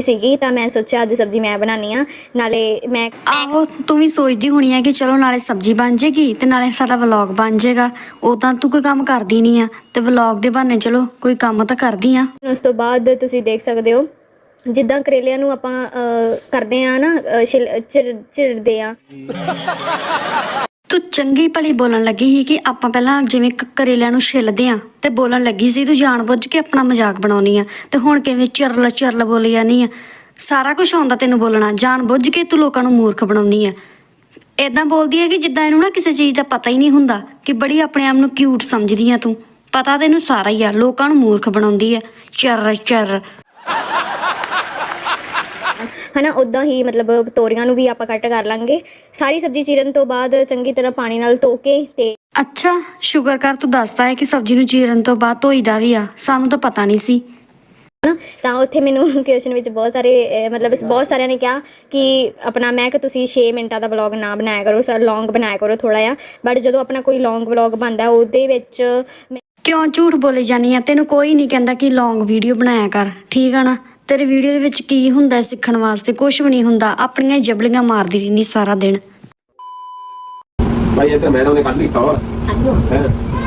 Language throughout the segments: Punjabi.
ਸੀਗੀ ਤਾਂ ਮੈਂ ਸੋਚਿਆ ਅੱਜ ਸਬਜ਼ੀ ਮੈਂ ਬਣਾਉਣੀ ਆ ਨਾਲੇ ਮੈਂ ਆਹੋ ਤੂੰ ਵੀ ਸੋਚਦੀ ਹੋਣੀ ਹੈ ਕਿ ਚਲੋ ਨਾਲੇ ਸਬਜ਼ੀ ਬਣ ਜੇਗੀ ਤੇ ਨਾਲੇ ਸਾਡਾ ਵਲੌਗ ਬਣ ਜੇਗਾ। ਉਦਾਂ ਤੂੰ ਕੋਈ ਕੰਮ ਕਰਦੀ ਨਹੀਂ ਆ ਤੇ ਵਲੌਗ ਦੇ ਬਹਾਨੇ ਚਲੋ ਕੋਈ ਕੰਮ ਤਾਂ ਕਰਦੀ ਆ। ਉਸ ਤੋਂ ਬਾਅਦ ਤੁਸੀਂ ਦੇਖ ਸਕਦੇ ਹੋ ਜਿੱਦਾਂ ਕਰੇਲਿਆਂ ਨੂੰ ਆਪਾਂ ਕਰਦੇ ਆ ਨਾ ਚਿਰਦੇ ਆ। ਤੂੰ ਚੰਗੀ ਭਲੀ ਬੋਲਣ ਲੱਗੀ ਸੀ ਕਿ ਆਪਾਂ ਪਹਿਲਾਂ ਜਿਵੇਂ ਕ- ਕਰੇਲਿਆਂ ਨੂੰ ਛਿੱਲਦੇ ਆ ਤੇ ਬੋਲਣ ਲੱਗੀ ਸੀ, ਤੂੰ ਜਾਣਬੁੱਝ ਕੇ ਆਪਣਾ ਮਜ਼ਾਕ ਬਣਾਉਣੀ ਆ ਤੇ ਹੁਣ ਕਿਵੇਂ ਚਰਲ ਚਰਲ ਬੋਲੀ ਜਾਨੀ ਆ। ਸਾਰਾ ਕੁਝ ਆਉਂਦਾ ਤੈਨੂੰ ਬੋਲਣਾ, ਜਾਣਬੁੱਝ ਕੇ ਤੂੰ ਲੋਕਾਂ ਨੂੰ ਮੂਰਖ ਬਣਾਉਣੀ ਆ। ਏਦਾਂ ਬੋਲਦੀ ਹੈ ਕਿ ਜਿੱਦਾਂ ਇਹਨੂੰ ਨਾ ਕਿਸੇ ਚੀਜ਼ ਦਾ ਪਤਾ ਹੀ ਨਹੀਂ ਹੁੰਦਾ ਕਿ ਬੜੀ ਆਪਣੇ ਆਪ ਨੂੰ ਕਿਊਟ ਸਮਝਦੀ ਆ ਤੂੰ। ਪਤਾ ਤੈਨੂੰ ਸਾਰਾ ਹੀ ਆ, ਲੋਕਾਂ ਨੂੰ ਮੂਰਖ ਬਣਾਉਂਦੀ ਆ। ਚਰ ਚਰ ਹਨਾ ਉਦਾਂ ਹੀ ਮਤਲਬ ਤੋਰੀਆਂ ਨੂੰ ਵੀ ਆਪਾਂ ਕੱਟ ਕਰ ਲਾਂਗੇ। ਸਾਰੀ ਸਬਜ਼ੀ ਚੀਰਨ ਤੋਂ ਬਾਅਦ ਚੰਗੀ ਤਰ੍ਹਾਂ ਪਾਣੀ ਨਾਲ ਧੋ ਕੇ ਤੇ ਅੱਛਾ ਸ਼ੁਕਰ ਕਰ ਤੂੰ ਦੱਸਦਾ ਹੈ ਕਿ ਸਬਜ਼ੀ ਨੂੰ ਚੀਰਨ ਤੋਂ ਬਾਅਦ ਧੋਈਦਾ ਵੀ ਆ। ਸਾਨੂੰ ਤਾਂ ਪਤਾ ਨਹੀਂ ਸੀ। ਤਾਂ ਉੱਥੇ ਮੈਨੂੰ ਕੁਐਸਚਨ ਵਿੱਚ ਬਹੁਤ ਸਾਰੇ ਮਤਲਬ ਬਹੁਤ ਸਾਰਿਆਂ ਨੇ ਕਿਹਾ ਕਿ ਆਪਣਾ ਮੈਂ ਕਿ ਤੁਸੀਂ 6 ਮਿੰਟਾਂ ਦਾ ਵਲੌਗ ਨਾ ਬਣਾਇਆ ਕਰੋ ਸਰ ਲੌਂਗ ਬਣਾਇਆ ਕਰੋ ਥੋੜਾ ਜਿਹਾ। ਬਟ ਜਦੋਂ ਆਪਣਾ ਕੋਈ ਲੌਂਗ ਵਲੌਗ ਬਣਦਾ ਉਹਦੇ ਵਿੱਚ ਕਿਉਂ ਝੂਠ ਬੋਲੀ ਜਾਨੀ ਆ? ਤੈਨੂੰ ਕੋਈ ਨਹੀਂ ਕਹਿੰਦਾ ਕਿ ਲੌਂਗ ਵੀਡੀਓ ਬਣਾਇਆ ਕਰ। ਠੀਕ ਆ ਨਾ? ਤੇਰੇ ਵੀਡੀਓ ਦੇ ਵਿੱਚ ਕੀ ਹੁੰਦਾ ਸਿੱਖਣ ਵਾਸਤੇ? ਕੁਝ ਵੀ ਨਹੀਂ ਹੁੰਦਾ। ਆਪਣੀਆਂ ਜਬਲੀਆਂ ਮਾਰਦੀ ਰਹਿੰਦੀ ਸਾਰਾ ਦਿਨ। ਭਾਈ ਇੱਧਰ ਮੈਡਮ ਨੇ ਕੱਢ ਲਈ ਟੌਰ।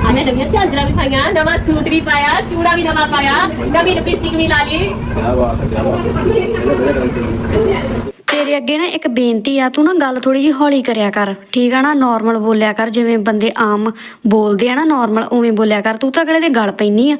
ਆਨੇ ਨਵੀਆਂ ਝਾਂਜਰਾਂ ਵੀ ਪਾਈਆਂ ਨਵਾਂ ਸੂਟ ਵੀ ਪਾਇਆ ਚੂੜਾ ਵੀ ਨਵਾਂ ਪਾਇਆ ਨਵੀਂ ਲਿਪਸਟਿਕ ਵੀ ਲਾ ਲਈ। ਕਿਆ ਬਾਤ ਹੈ ਕਿਆ ਬਾਤ ਤੇਰੇ ਅੱਗੇ ਨਾ ਇੱਕ ਬੇਨਤੀ ਆ ਤੂੰ ਨਾ ਗੱਲ ਥੋੜੀ ਜਿਹੀ ਹੌਲੀ ਕਰਿਆ ਕਰ। ਠੀਕ ਆ ਨਾ? ਨਾਰਮਲ ਬੋਲਿਆ ਕਰ ਜਿਵੇਂ ਬੰਦੇ ਆਮ ਬੋਲਦੇ ਆ ਨਾ ਨਾਰਮਲ ਉਵੇਂ ਬੋਲਿਆ ਕਰ। ਤੂੰ ਤਾਂ ਅਗਲੇ ਦੇ ਗੱਲ ਪੈਣੀ ਆ।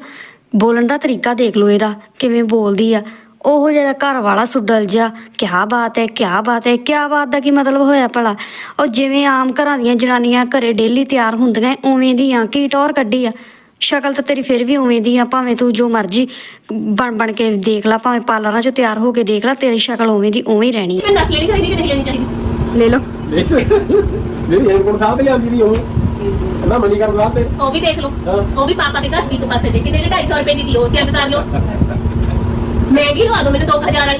ਬੋਲਣ ਦਾ ਤਰੀਕਾ ਦੇਖ ਲਓ ਇਹਦਾ ਕਿਵੇਂ ਬੋਲਦੀ ਆ। ਉਹ ਜਿਹੜਾ ਘਰ ਵਾਲਾ ਸੁੱਡਲ ਜਿਹਾ ਕਿਆ ਬਾਤ ਹੈ ਕਿਆ ਬਾਤ ਹੈ ਕਿਆ ਬਾਤ ਦਾ ਕੀ ਮਤਲਬ ਹੋਇਆ ਭਲਾ? ਉਹ ਜਿਵੇਂ ਆਮ ਘਰਾਂ ਦੀਆਂ ਜਨਾਨੀਆਂ ਘਰੇ ਡੇਲੀ ਤਿਆਰ ਹੁੰਦੀਆਂ ਉਵੇਂ ਦੀਆਂ ਕੀ ਟੌਰ ਕੱਢੀ ਆ? ਸ਼ਕਲ ਤਾਂ ਤੇਰੀ ਫਿਰ ਵੀ ਉਵੇਂ ਦੀ ਆ ਭਾਵੇਂ ਤੂੰ ਜੋ ਮਰਜ਼ੀ ਬਣ ਬਣ ਕੇ ਦੇਖ ਲੈ ਭਾਵੇਂ ਪਾਰਲਰਾਂ 'ਚ ਤਿਆਰ ਹੋ ਕੇ ਦੇਖ ਲੈ ਤੇਰੀ ਸ਼ਕਲ ਉਵੇਂ ਦੀ ਉਵੇਂ ਹੀ ਰਹਿਣੀ ਮੈਂ ਨਸ ਲੈਣੀ ਚਾਹੀਦੀ ਕਿ ਨਹੀਂ ਲੈਣੀ ਚਾਹੀਦੀ। ਲੈ ਲਓ। ਜਿਹੜੀ ਹੇਮਕੁੰਟ ਸਾਹਿਬ ਤੇ ਲਿਆਂਦੀ ਨਹੀਂ ਉਹ। ਨਾ ਮਨੀਕਰਨ ਸਾਹਿਬ ਤੇ। ਉਹ ਵੀ ਦੇਖ ਲਓ। ਹਾਂ। ਉਹ ਵੀ ਪਾਪਾ ਦੇ ਘਰ ਸੀ ਤੋਂ ਪਾਸੇ ਦੇ ਕਿਤੇ 250 ਰੁਪਏ ਦੀ ਦੀ ਉਹ ਚੈੱਕ ਕਰ ਲਓ। ਮਹਿੰਗੀ ਲਵਾ ਦੋ ਮੈਨੂੰ 2000 ਵਾਲੀ।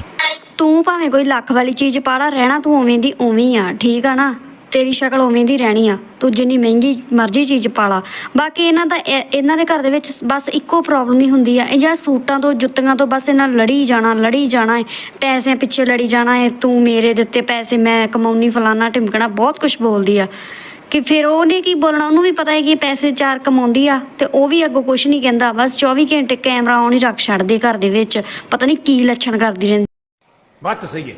ਤੂੰ ਭਾਵੇਂ ਕੋਈ ਲੱਖ ਵਾਲੀ ਚੀਜ਼ ਪਾੜਾ, ਰਹਿਣਾ ਤੂੰ ਉਵੇਂ ਦੀ ਉਵੇਂ ਆ, ਠੀਕ ਆ ਨਾ? ਤੇਰੀ ਸ਼ਕਲ ਉਵੇਂ ਦੀ ਰਹਿਣੀ ਆ। ਤੂੰ ਜਿੰਨੀ ਮਹਿੰਗੀ ਮਰਜ਼ੀ ਚੀਜ਼ ਪਾਲਾ। ਬਾਕੀ ਇਹਨਾਂ ਦਾ ਇਹ- ਇਹਨਾਂ ਦੇ ਘਰ ਦੇ ਵਿੱਚ ਬਸ ਇੱਕੋ ਪ੍ਰੋਬਲਮ ਹੀ ਹੁੰਦੀ ਆ। ਇਹ ਜਾਂ ਸੂਟਾਂ ਤੋਂ, ਜੁੱਤੀਆਂ ਤੋਂ ਬਸ ਇਹਨਾਂ ਲੜੀ ਜਾਣਾ ਲੜੀ ਜਾਣਾ ਹੈ ਪੈਸਿਆਂ ਪਿੱਛੇ ਲੜੀ ਜਾਣਾ ਹੈ ਤੂੰ ਮੇਰੇ ਦਿੱਤੇ ਪੈਸੇ, ਮੈਂ ਕਮਾਉਣੀ ਫਲਾਨਾ, ਢਿਮਕਣਾ, ਬਹੁਤ ਕੁਝ ਬੋਲਦੀ ਆ। ਕਿ ਫਿਰ ਉਹਨੇ ਕੀ ਬੋਲਣਾ? ਉਹਨੂੰ ਵੀ ਪਤਾ ਹੈ ਕਿ ਇਹ ਪੈਸੇ ਚਾਰ ਕਮਾਉਂਦੀ ਆ ਤੇ ਉਹ ਵੀ ਅੱਗੋਂ ਕੁਝ ਨਹੀਂ ਕਹਿੰਦਾ। ਬਸ 24 ਘੰਟੇ ਕੈਮਰਾ ਆਨ ਹੀ ਰੱਖ ਛੱਡਦੇ ਘਰ ਦੇ ਵਿੱਚ। ਪਤਾ ਨਹੀਂ ਕੀ ਲੱਛਣ ਕਰਦੀ ਰਹਿੰਦੀ। ਬਾਤ ਸਹੀ ਹੈ।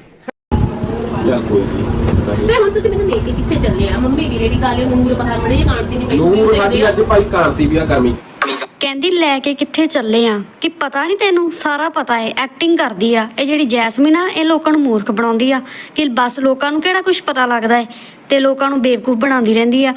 ਚੱਲ ਕੋਈ ਨਹੀਂ ਤੇ ਹੁਣ ਤੁਸੀਂ ਮੈਨੂੰ ਲੈ ਕੇ ਕਿੱਥੇ ਚੱਲੇ ਆ? ਮੰਮੀ ਵੀ ਰੇੜੀ ਕਾਲੇ ਨੂਰ ਪਤਾ ਬੜੇ ਕਾਂਟਦੀ ਨਹੀਂ ਨੂਰ ਸਾਡੀ ਅੱਜ ਭਾਈ ਕਾਂਤੀ ਵੀ ਆ ਗਰਮੀ। ਕਹਿੰਦੀ, ਲੈ ਕੇ ਕਿੱਥੇ ਚੱਲੇ ਆ? ਕਿ ਪਤਾ ਨਹੀਂ ਤੈਨੂੰ? ਸਾਰਾ ਪਤਾ ਏ। ਐਕਟਿੰਗ ਕਰਦੀ ਆ। ਇਹ ਜਿਹੜੀ ਜੈਸਮੀਨ ਆ, ਇਹ ਲੋਕਾਂ ਨੂੰ ਮੂਰਖ ਬਣਾਉਂਦੀ ਆ। ਕਿ ਬਸ ਲੋਕਾਂ ਨੂੰ ਕਿਹੜਾ ਕੁਝ ਪਤਾ ਲੱਗਦਾ ਏ? ਤੇ ਲੋਕਾਂ ਨੂੰ ਬੇਵਕੂਫ ਬਣਾਉਂਦੀ ਰਹਿੰਦੀ ਆ।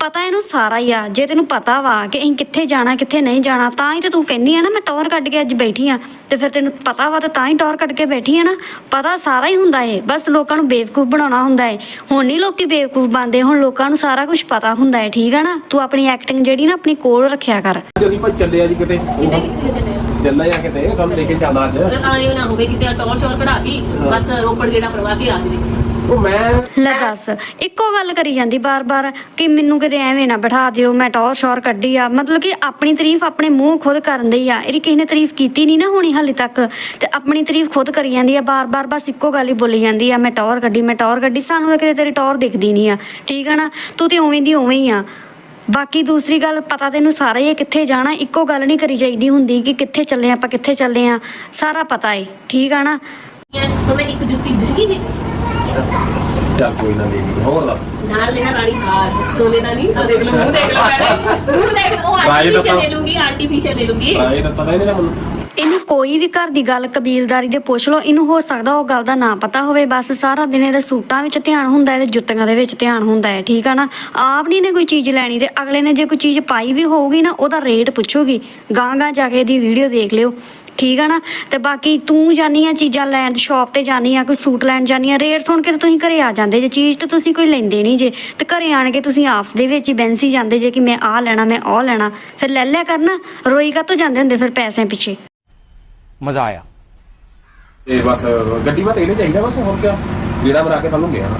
ਪਤਾ ਇਹਨੂੰ ਸਾਰਾ ਹੀ ਆ। ਜੇ ਤੈਨੂੰ ਪਤਾ ਵਾ ਕਿ ਅਸੀਂ ਕਿੱਥੇ ਜਾਣਾ ਕਿੱਥੇ ਨਹੀਂ ਜਾਣਾ ਤਾਂ ਹੀ ਤੇ ਤੂੰ ਕਹਿੰਦੀ ਆ ਨਾ ਮੈਂ ਟੌਰ ਕੱਢ ਕੇ ਅੱਜ ਬੈਠੀ ਆ। ਤੇ ਫਿਰ ਤੈਨੂੰ ਪਤਾ ਵਾ ਤੇ ਤਾਂ ਹੀ ਟੌਰ ਕੱਢ ਕੇ ਬੈਠੀ ਆ ਨਾ। ਪਤਾ ਸਾਰਾ ਹੀ ਹੁੰਦਾ ਏ ਬਸ ਲੋਕਾਂ ਨੂੰ ਬੇਵਕੂਫ ਬਣਾਉਣਾ ਹੁੰਦਾ ਏ ਹੁਣ ਨਹੀਂ ਲੋਕੀ ਬੇਵਕੂਫ ਬਣਦੇ ਹੁਣ ਲੋਕਾਂ ਨੂੰ ਸਾਰਾ ਕੁਝ ਪਤਾ ਹੁੰਦਾ ਏ ਠੀਕ ਆ ਨਾ? ਤੂੰ ਆਪਣੀ ਐਕਟਿੰਗ ਜਿਹੜੀ ਨਾ ਆਪਣੀ ਕੋਲ ਰੱਖਿਆ ਕਰ। ਅੱਜ ਅਸੀਂ ਭਾਈ ਚੱਲੇ ਆ ਜੀ ਕਿਤੇ। ਕਿਤੇ ਕਿੱਥੇ ਚੱਲੇ ਆ? ਚੱਲੇ ਆ ਕਿਤੇ ਤੁਹਾਨੂੰ ਲੈ ਕੇ ਜਾਣਾ ਅੱਜ। ਆਇਓ ਨਾ ਹੋਵੇ ਕਿਤੇ ਟੌਰ ਸ਼ੋਰ ਕਢਾ ਕੇ ਬਸ ਰੋਪੜ ਗੇੜਾ ਕਰਵਾ ਕੇ ਆ ਜਵੇ। ਉਹ ਮੈਂ ਲੈ ਦੱਸ ਇੱਕੋ ਗੱਲ ਕਰੀ ਜਾਂਦੀ ਬਾਰ-ਬਾਰ ਕਿ ਮੈਨੂੰ ਕਿਤੇ ਐਵੇਂ ਨਾ ਬਿਠਾ ਦਿਓ ਮੈਂ ਟੌਰ ਸ਼ੋਰ ਕੱਢੀ ਆ। ਮਤਲਬ ਕਿ ਆਪਣੀ ਤਾਰੀਫ ਆਪਣੇ ਮੂੰਹ ਖੁਦ ਕਰਨ ਦੀ ਆ। ਇਹਦੀ ਕਿਸੇ ਨੇ ਤਾਰੀਫ ਕੀਤੀ ਨਹੀਂ ਨਾ ਹੋਣੀ ਹਾਲੇ ਤੱਕ। ਤੇ ਆਪਣੀ ਤਾਰੀਫ ਖੁਦ ਕਰੀ ਜਾਂਦੀ ਆ ਬਾਰ-ਬਾਰ ਬਸ ਇੱਕੋ ਗੱਲ ਹੀ ਬੋਲੀ ਜਾਂਦੀ ਆ ਮੈਂ ਟੌਰ ਕੱਢੀ ਮੈਂ ਟੌਰ ਕੱਢੀ ਸਾਨੂੰ ਤਾਂ ਕਿਤੇ ਤੇਰੀ ਟੌਰ ਦਿਖਦੀ ਨਹੀਂ ਆ। ਠੀਕ ਆ ਨਾ? ਤੂੰ ਤੇ ਉਵੇਂ ਦੀ ਉਵੇਂ ਹੀ ਆ। ਬਾਕੀ ਦੂਸਰੀ ਗੱਲ ਪਤਾ ਤੈਨੂੰ ਸਾਰਾ ਹੀ ਹੈ ਕਿੱਥੇ ਜਾਣਾ ਇੱਕੋ ਗੱਲ ਨਹੀਂ ਕਰੀ ਚਾਹੀਦੀ ਹੁੰਦੀ ਕਿ ਕਿੱਥੇ ਚੱਲੇ ਆਪਾਂ ਕਿੱਥੇ ਚੱਲੇ ਆ ਸਾਰਾ ਪਤਾ ਏ। ਠੀਕ ਆ ਨਾ? ਹੁਣ ਮੈਂ ਇੱਕ ਜੁੱਤੀ ਮਿਲ ਜੀ। ਚੱਲ ਕੋਈ ਨਾ ਲੈ ਲਈ ਹੋਰ ਦੱਸ। ਨਾਲ ਲੈਣਾ ਰਾਣੀ ਹਾਰ ਸੋਨੇ ਦਾ ਨਹੀਂ ਆ ਦੇਖ ਲਓ ਮੂੰਹ ਦੇਖ ਲਓ ਪਹਿਲੇ ਮੂੰਹ ਦੇਖ ਲਓ ਆਰਟੀਫੀਸ਼ੀਅਲ ਲੈ ਲੂੰਗੀ ਆਰਟੀਫੀਸ਼ੀਅਲ ਲੈ ਲੂੰਗੀ। ਆਏ ਤਾਂ ਪਤਾ ਹੀ ਨਹੀਂ ਨਾ ਮੈਨੂੰ। ਇਹਨੂੰ ਕੋਈ ਵੀ ਘਰ ਦੀ ਗੱਲ ਕਬੀਲਦਾਰੀ ਦੇ ਪੁੱਛ ਲਓ ਇਹਨੂੰ ਹੋ ਸਕਦਾ ਉਹ ਗੱਲ ਦਾ ਨਾ ਪਤਾ ਹੋਵੇ ਬਸ ਸਾਰਾ ਦਿਨ ਇਹਦੇ ਸੂਟਾਂ ਵਿੱਚ ਧਿਆਨ ਹੁੰਦਾ ਹੈ ਤੇ ਜੁੱਤੀਆਂ ਦੇ ਵਿੱਚ ਧਿਆਨ ਹੁੰਦਾ ਹੈ ਠੀਕ ਆ ਨਾ? ਆਪ ਨਹੀਂ ਨੇ ਕੋਈ ਚੀਜ਼ ਲੈਣੀ ਤੇ ਅਗਲੇ ਨੇ ਜੇ ਕੋਈ ਚੀਜ਼ ਪਾਈ ਵੀ ਹੋਊਗੀ ਨਾ ਉਹਦਾ ਰੇਟ ਪੁੱਛੂਗੀ। ਗਾਂ ਗਾਂ ਜਾ ਕੇ ਇਹਦੀ ਵੀਡੀਓ ਦੇਖ ਲਿਓ। ਠੀਕ ਆ ਨਾ? ਤੇ ਬਾਕੀ ਤੂੰ ਜਾਨੀ ਆ ਚੀਜ਼ਾਂ ਲੈਣ ਸ਼ਾਪ ਤੇ ਜਾਨੀ ਆ ਕੋਈ ਸੂਟ ਲੈਣ ਜਾਨੀ ਆ ਰੇਟ ਸੁਣ ਕੇ ਤਾਂ ਤੁਸੀਂ ਘਰੇ ਆ ਜਾਂਦੇ ਜੇ ਚੀਜ਼ ਤਾਂ ਤੁਸੀਂ ਕੋਈ ਲੈਂਦੇ ਨਹੀਂ ਜੇ। ਤੇ ਘਰੇ ਆਣ ਕੇ ਤੁਸੀਂ ਆਪਸ ਦੇ ਵਿੱਚ ਹੀ ਬੈਂਸੀ ਜਾਂਦੇ ਜੇ ਕਿ ਮੈਂ ਆਹ ਲੈਣਾ ਮੈਂ ਉਹ ਲੈਣਾ। ਫਿਰ ਲੈ ਲਿਆ ਕਰਨਾ ਰੋਈ ਕਾਹਤੋਂ ਜਾਂਦੇ ਹੁੰਦੇ ਫਿਰ ਪੈਸਿਆਂ ਪਿੱਛੇ? ਮਜ਼ਾ ਆਇਆ। ਤੇ ਬਸ ਗੱਡੀ ਮਾ ਤੇਲੇ ਚਾਹੀਦਾ ਬਸ ਹੋਰ ਕਿਆ? ਗੇੜਾ ਮਰਾ ਕੇ ਤੁਹਾਨੂੰ ਲਿਆਣਾ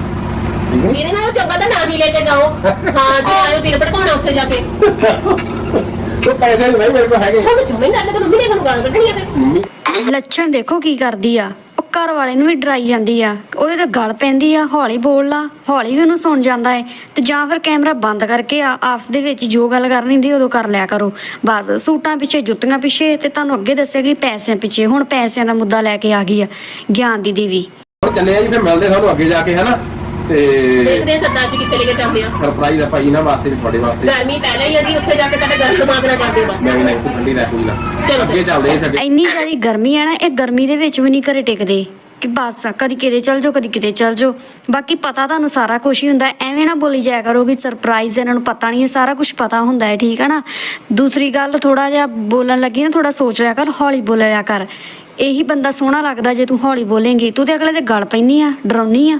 ਠੀਕ ਹੈ? ਮੇਰੇ ਨਾਲ ਚੰਗਾ ਤਾਂ ਨਾਮ ਹੀ ਲੈ ਕੇ ਜਾਓ। ਹਾਂ ਜੇ ਆਇਓ ਦਿਨ ਭੜਕਾਉਣਾ ਉੱਥੇ ਜਾ ਕੇ। ਉਹ ਪੈਸੇ ਨਹੀਂ ਮੇਰੇ ਕੋਲ ਹੈਗੇ। ਹੁਣ ਜਮੇ ਨਾਲ ਤਾਂ ਮੰਮੀ ਨੇ ਤੁਹਾਨੂੰ ਗਾਲਾਂ ਕੱਢਣੀਆਂ ਫਿਰ ਮੰਮੀ ਲੱਛਣ ਦੇਖੋ ਕੀ ਕਰਦੀ ਆ। ਉਹ ਘਰ ਵਾਲੇ ਨੂੰ ਵੀ ਡਰਾਈ ਜਾਂਦੀ ਆ। ਉਹਦੇ ਤੇ ਗਲ ਪੈਂਦੀ ਆ ਹੌਲੀ ਬੋਲ ਲਾ ਹੌਲੀ ਵੀ ਉਹਨੂੰ ਸੁਣ ਜਾਂਦਾ ਹੈ ਤੇ ਜਾਂ ਫਿਰ ਕੈਮਰਾ ਬੰਦ ਕਰਕੇ ਆ ਆਪਸ ਦੇ ਵਿੱਚ ਜੋ ਗੱਲ ਕਰਨੀ ਹੁੰਦੀ ਉਦੋਂ ਕਰ ਲਿਆ ਕਰੋ। ਬਸ ਸੂਟਾਂ ਪਿੱਛੇ ਜੁੱਤੀਆਂ ਪਿੱਛੇ ਤੇ ਤੁਹਾਨੂੰ ਅੱਗੇ ਦੱਸਿਆ ਕਿ ਪੈਸਿਆਂ ਪਿੱਛੇ। ਹੁਣ ਪੈਸਿਆਂ ਦਾ ਮੁੱਦਾ ਲੈ ਕੇ ਆ ਗਈ ਆ ਗਿਆਨ ਦੀ ਦੇਵੀ। ਹੁਣ ਚੱਲੇ ਆ ਜੀ ਫਿਰ ਮਿਲਦੇ ਤੁਹਾਨੂੰ ਅੱਗੇ ਜਾ ਕੇ ਹਨਾ? ਤੇ ਦੇਖਦੇ ਆ ਸਰਦਾਰ ਜੀ ਕਿੱਥੇ ਲੈ ਕੇ ਚੱਲਦੇ ਆ। ਸਰਪ੍ਰਾਈਜ਼ ਆ ਭਾਈ ਇਹਨਾਂ ਵਾਸਤੇ ਵੀ ਤੁਹਾਡੇ ਵਾਸਤੇ। ਗਰਮੀ ਪਹਿਲਾਂ ਹੀ ਆ ਜੀ ਉੱਥੇ ਜਾ ਕੇ ਤੁਹਾਡੇ ਗਰਮ ਦਿਮਾਗ ਨਾਲ ਕਰਦੇ ਬਸ। ਨਹੀਂ ਨਹੀਂ ਠੰਡੀ ਰਹਿ ਕੋਈ ਨਾ। ਚਲੋ, ਅੱਗੇ ਚੱਲਦੇ ਆ ਸਾਡੇ। ਇੰਨੀ ਜ਼ਿਆਦੀ ਗਰਮੀ ਆ ਨਾ ਇਹ ਗਰਮੀ ਦੇ ਵਿੱਚ ਵੀ ਨਹੀਂ ਘਰੇ ਟਿਕਦੇ। ਕਿ ਬਸ ਕਦੀ ਕਿਤੇ ਚੱਲ ਜਾਓ ਕਦੀ ਕਿਤੇ ਚੱਲ ਜਾਓ। ਬਾਕੀ ਪਤਾ ਤੁਹਾਨੂੰ ਸਾਰਾ ਕੁਝ ਹੀ ਹੁੰਦਾ ਹੈ। ਐਵੇਂ ਨਾ ਬੋਲੀ ਜਾਇਆ ਕਰੋ ਕਿ ਸਰਪ੍ਰਾਈਜ਼ ਇਹਨਾਂ ਨੂੰ ਪਤਾ ਨਹੀਂ ਹੈ ਸਾਰਾ ਕੁਝ ਪਤਾ ਹੁੰਦਾ ਹੈ ਠੀਕ ਹੈ ਨਾ? ਦੂਸਰੀ ਗੱਲ ਥੋੜਾ ਜਿਹਾ ਬੋਲਣ ਲੱਗੀ ਨਾ ਥੋੜਾ ਸੋਚ ਲਿਆ ਕਰ ਹੌਲੀ ਬੋਲਿਆ ਕਰ। ਇਹੀ ਬੰਦਾ ਸੋਹਣਾ ਲੱਗਦਾ ਜੇ ਤੂੰ ਹੌਲੀ ਬੋਲੇਂਗੀ। ਤੂੰ ਤੇ ਅਗਲੇ ਦੇ ਗਲ ਪੈਣੀ ਆ ਡਰਾਉਣੀ ਆ।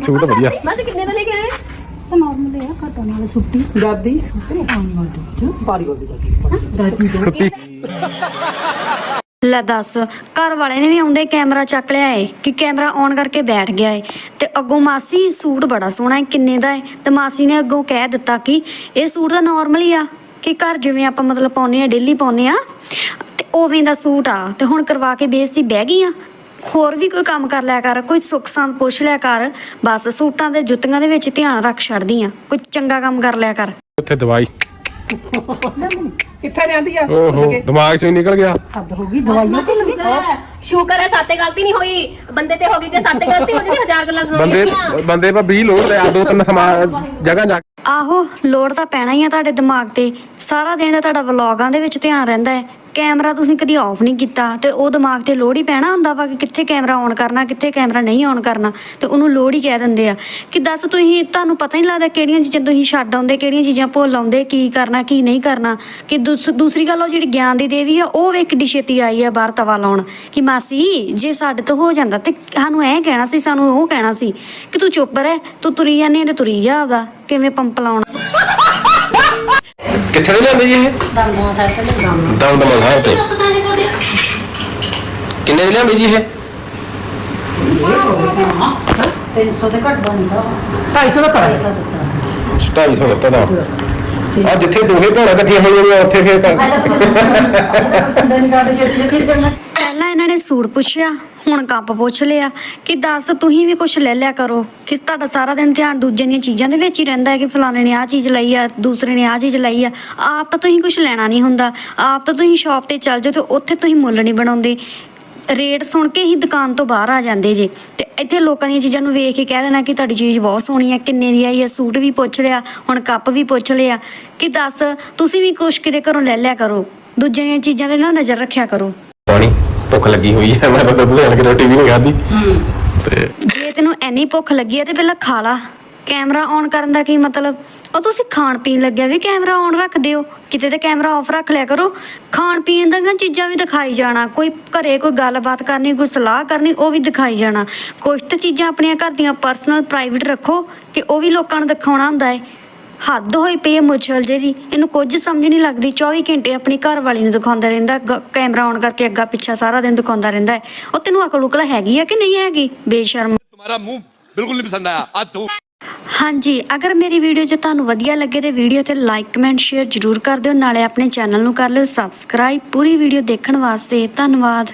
ਸੂਟ ਵਧੀਆ। ਮਾਸੀ ਕਿੰਨੇ ਦਾ ਲੈ ਕੇ ਆਏ? ਸੁੱਤੀ। ਲੈ ਦੱਸ ਘਰ ਵਾਲੇ ਨੇ ਵੀ ਆਉਂਦੇ ਕੈਮਰਾ ਚੱਕ ਲਿਆ ਏ ਕਿ ਕੈਮਰਾ ਔਨ ਕਰਕੇ ਬੈਠ ਗਿਆ ਏ। ਤੇ ਅੱਗੋਂ ਮਾਸੀ ਸੂਟ ਬੜਾ ਸੋਹਣਾ ਏ ਕਿੰਨੇ ਦਾ ਏ? ਤੇ ਮਾਸੀ ਨੇ ਅੱਗੋਂ ਕਹਿ ਦਿੱਤਾ ਕਿ ਇਹ ਸੂਟ ਤਾਂ ਨਾਰਮਲ ਹੀ ਆ ਕਿ ਘਰ ਜਿਵੇਂ ਆਪਾਂ ਮਤਲਬ ਪਾਉਨੇ ਆ ਡੇਲੀ ਪਾਉਨੇ ਆ। ਉਵੇਂ ਦਾ ਸੂਟ ਆ ਤੇ ਹੁਣ ਕਰਵਾ ਕੇ ਬੇਇੱਜ਼ਤੀ ਬਹਿ ਗਈ ਆ। ਹੋਰ ਵੀ ਕੋਈ ਕੰਮ ਕਰ ਲਿਆ ਕਰ ਕੋਈ ਸੁੱਖ ਸੰਦ ਪੁੱਛ ਲਿਆ ਕਰ ਬਸ ਸੂਟਾਂ ਦੇ ਜੁੱਤੀਆਂ ਦੇ ਵਿੱਚ ਧਿਆਨ ਰੱਖ ਛੱਡਦੀ ਆ ਕੋਈ ਚੰਗਾ ਕੰਮ ਕਰ ਲਿਆ ਕਰ। ਉੱਥੇ ਦਵਾਈ। ਕਿੱਥੇ ਰਹਿੰਦੀ ਆ? ਓਹੋ ਦਿਮਾਗ ਚੋਂ ਹੀ ਨਿਕਲ ਗਿਆ। ਸ਼ੁਕਰ ਹੈ ਸ਼ੁਕਰ ਹੈ ਸਾਤੇ ਗਲਤੀ ਨਹੀਂ ਹੋਈ। ਬੰਦੇ ਤੇ ਹੋ ਗਈ ਜੇ ਸਾਤੇ ਗਲਤੀ ਹੋ ਜਾਂਦੀ ਹਜ਼ਾਰ ਗੱਲਾਂ ਬੰਦੇ ਸੁਣਾਉਣੀਆਂ ਬੰਦੇ ਪਾ 20 ਲੋੜ ਲਿਆ ਦੋ ਤਿੰਨ ਸਮਾ ਜਗ੍ਹਾ ਜਾ ਕੇ। ਆਹੋ ਲੋਡ ਤਾਂ ਪੈਣਾ ਹੀ ਆ ਤੁਹਾਡੇ ਦਿਮਾਗ ਤੇ। ਸਾਰਾ ਦਿਨ ਦਾ ਤੁਹਾਡਾ ਵਲੌਗਾਂ ਦੇ ਵਿੱਚ ਧਿਆਨ ਰਹਿੰਦਾ ਹੈ। ਕੈਮਰਾ ਤੁਸੀਂ ਕਦੀ ਆਫ ਨਹੀਂ ਕੀਤਾ ਤੇ ਉਹ ਦਿਮਾਗ ਤੇ ਲੋਡ ਹੀ ਪੈਣਾ ਹੁੰਦਾ ਵਾ ਕਿ ਕਿੱਥੇ ਕੈਮਰਾ ਔਨ ਕਰਨਾ, ਕਿੱਥੇ ਕੈਮਰਾ ਨਹੀਂ ਔਨ ਕਰਨਾ ਤੇ ਉਹਨੂੰ ਲੋਡ ਹੀ ਕਹਿ ਦਿੰਦੇ ਆ। ਕਿ ਦੱਸ ਤੁਸੀਂ, ਤੁਹਾਨੂੰ ਪਤਾ ਹੀ ਨਹੀਂ ਲੱਗਦਾ ਕਿਹੜੀਆਂ ਚੀਜ਼ਾਂ ਤੁਸੀਂ ਛੱਡ ਆਉਂਦੇ, ਕਿਹੜੀਆਂ ਚੀਜ਼ਾਂ ਭੁੱਲ ਆਉਂਦੇ, ਕੀ ਕਰਨਾ, ਕੀ ਨਹੀਂ ਕਰਨਾ। ਕਿ ਦੂਸ- ਦੂਸਰੀ ਗੱਲ ਉਹ ਜਿਹੜੀ ਗਿਆਨ ਦੀ ਦੇਵੀ ਆ, ਉਹ ਇੱਕ ਕਿੱਡੀ ਛੇਤੀ ਆਈ ਆ ਬਾਹਰ ਤਵਾ ਲਾਉਣ। ਕਿ ਮਾਸੀ, ਜੇ ਸਾਡੇ ਤੋਂ ਹੋ ਜਾਂਦਾ ਤੇ ਸਾਨੂੰ ਐਂ ਕਹਿਣਾ ਸੀ, ਸਾਨੂੰ ਉਹ ਕਹਿਣਾ ਸੀ ਕਿ ਤੂੰ ਚੁੱਪ ਰਹਿ, ਤੂੰ ਤੁਰੀ ਜਾਂਦੀ ਆ ਤੇ ਤੁਰੀ ਜਾ ਆਪਦਾ, ਕਿਵੇਂ ਪੰਪ ਲਾਉਣਾ। ਕਿੱਥੇ ਦੇ ਲਿਆਂਦੇ ਜੀ ਇਹ? ਦਮਦਮਾ ਸਾਹਿਬ ਤੇ ਦਮਦਮਾ ਸਾਹਿਬ ਤੇ। ਕਿੰਨੇ ਦੇ ਲਿਆਂਦੇ ਜੀ ਇਹ? 250 ਦਾ ਤਰਾ 250 ਦਿੱਤਾ ਦਾ ਆ ਜਿੱਥੇ ਦੋਹੇ ਭੈਣਾਂ ਇਕੱਠੀਆਂ ਹੋਈਆਂ ਨੇ ਉੱਥੇ ਫੇਰ ਪਹਿਲਾਂ ਇਹਨਾਂ ਨੇ ਸੂਟ ਪੁੱਛਿਆ ਹੁਣ ਕੱਪ ਪੁੱਛ ਲਿਆ ਕਿ ਦੱਸ ਤੁਸੀਂ ਵੀ ਕੁਝ ਲੈ ਲਿਆ ਕਰੋ ਕਿ ਤੁਹਾਡਾ ਸਾਰਾ ਦਿਨ ਧਿਆਨ ਦੂਜੇ ਦੀਆਂ ਚੀਜ਼ਾਂ ਦੇ ਵਿੱਚ ਹੀ ਰਹਿੰਦਾ ਹੈ ਕਿ ਫਲਾਣੇ ਨੇ ਆਹ ਚੀਜ਼ ਲਈ ਆ ਦੂਸਰੇ ਨੇ ਆਹ ਚੀਜ਼ ਲਈ ਆ। ਆਪ ਤਾਂ ਤੁਸੀਂ ਕੁਝ ਲੈਣਾ ਨਹੀਂ ਹੁੰਦਾ ਆਪ ਤਾਂ ਤੁਸੀਂ ਸ਼ਾਪ ਤੇ ਚੱਲ ਜਾਓ ਤੇ ਉੱਥੇ ਤੁਸੀਂ ਮੁੱਲ ਨਹੀਂ ਬਣਾਉਂਦੇ। ਰੇਟ ਸੁਣ ਕੇ ਹੀ ਦੁਕਾਨ ਤੋਂ ਬਾਹਰ ਆ ਜਾਂਦੇ ਜੇ। ਤੇ ਇੱਥੇ ਲੋਕਾਂ ਦੀਆਂ ਚੀਜ਼ਾਂ ਨੂੰ ਵੇਖ ਕੇ ਕਹਿ ਦੇਣਾ ਕਿ ਤੁਹਾਡੀ ਚੀਜ਼ ਬਹੁਤ ਸੋਹਣੀ ਹੈ ਕਿੰਨੇ ਦੀ ਆਈ ਹੈ ਸੂਟ ਵੀ ਪੁੱਛ ਲਿਆ ਹੁਣ ਕੱਪ ਵੀ ਪੁੱਛ ਲਿਆ। ਕਿ ਦੱਸ ਤੁਸੀਂ ਵੀ ਕੁਛ ਕਿਤੇ ਘਰੋਂ ਲੈ ਲਿਆ ਕਰੋ। ਦੂਜਿਆਂ ਦੀਆਂ ਚੀਜ਼ਾਂ ਤੇ ਨਾ ਨਜ਼ਰ ਰੱਖਿਆ ਕਰੋ। ਪਾਣੀ ਭੁੱਖ ਲੱਗੀ ਹੋਈ ਹੈ ਮੈਂ ਤਾਂ ਦੁੱਧ ਲੈਣ ਕੇ ਰੋਟੀ ਵੀ ਨਹੀਂ ਖਾਧੀ। ਤੇ ਜੇ ਤੈਨੂੰ ਐਨੀ ਭੁੱਖ ਲੱਗੀ ਹੈ ਤੇ ਪਹਿਲਾਂ ਖਾ ਲਾ। ਕੈਮਰਾ ਔਨ ਕਰਨ ਦਾ ਕੀ ਮਤਲਬ? ਉਹ ਤੁਸੀਂ ਖਾਣ ਪੀਣ ਲੱਗਿਆ ਵੀ ਕੈਮਰਾ ਔਨ ਰੱਖ ਦਿਓ ਕਿਤੇ ਤੇ ਕੈਮਰਾ ਆਫ ਰੱਖ ਲਿਆ ਕਰੋ ਖਾਣ ਪੀਣ ਦੀਆਂ ਚੀਜ਼ਾਂ ਵੀ ਦਿਖਾਈ ਜਾਣਾ ਕੋਈ ਘਰੇ ਕੋਈ ਗੱਲਬਾਤ ਕਰਨੀ ਕੋਈ ਸਲਾਹ ਕਰਨੀ ਉਹ ਵੀ ਦਿਖਾਈ ਜਾਣਾ ਕੁਝ ਤਾਂ ਚੀਜ਼ਾਂ ਆਪਣੀਆਂ ਘਰ ਦੀਆਂ ਪਰਸਨਲ ਪ੍ਰਾਈਵੇਟ ਰੱਖੋ ਕਿ ਉਹ ਵੀ ਲੋਕਾਂ ਨੂੰ ਦਿਖਾਉਣਾ ਹੁੰਦਾ ਹੈ ਹੱਦ ਹੋਈ ਪਈ ਹੈ ਮੁੱਛਲ ਜਿਹੀ ਇਹਨੂੰ ਕੁਝ ਸਮਝ ਨਹੀਂ ਲੱਗਦੀ 24 ਘੰਟੇ ਆਪਣੀ ਘਰ ਵਾਲੀ ਨੂੰ ਦਿਖਾਉਂਦਾ ਰਹਿੰਦਾ ਗ- ਕੈਮਰਾ ਔਨ ਕਰਕੇ ਅੱਗਾ ਪਿੱਛਾ ਸਾਰਾ ਦਿਨ ਦਿਖਾਉਂਦਾ ਰਹਿੰਦਾ ਹੈ ਉਹ ਤੈਨੂੰ ਅਕਲ ਉਕਲ ਹੈਗੀ ਆ ਕਿ ਨਹੀਂ ਹੈਗੀ ਬੇਸ਼ਰਮ तुम्हारा मुंह बिल्कुल नहीं पसंद आया आज तू ਹਾਂਜੀ, ਅਗਰ ਮੇਰੀ ਵੀਡੀਓ 'ਚ ਤੁਹਾਨੂੰ ਵਧੀਆ ਲੱਗੇ ਤੇ ਵੀਡੀਓ ਤੇ ਲਾਈਕ ਕਮੈਂਟ ਸ਼ੇਅਰ ਜ਼ਰੂਰ ਕਰ ਦਿਓ, ਨਾਲੇ ਆਪਣੇ ਚੈਨਲ ਨੂੰ ਕਰ ਲਿਓ ਸਬਸਕ੍ਰਾਈਬ ਪੂਰੀ ਵੀਡੀਓ ਦੇਖਣ ਵਾਸਤੇ, ਧੰਨਵਾਦ।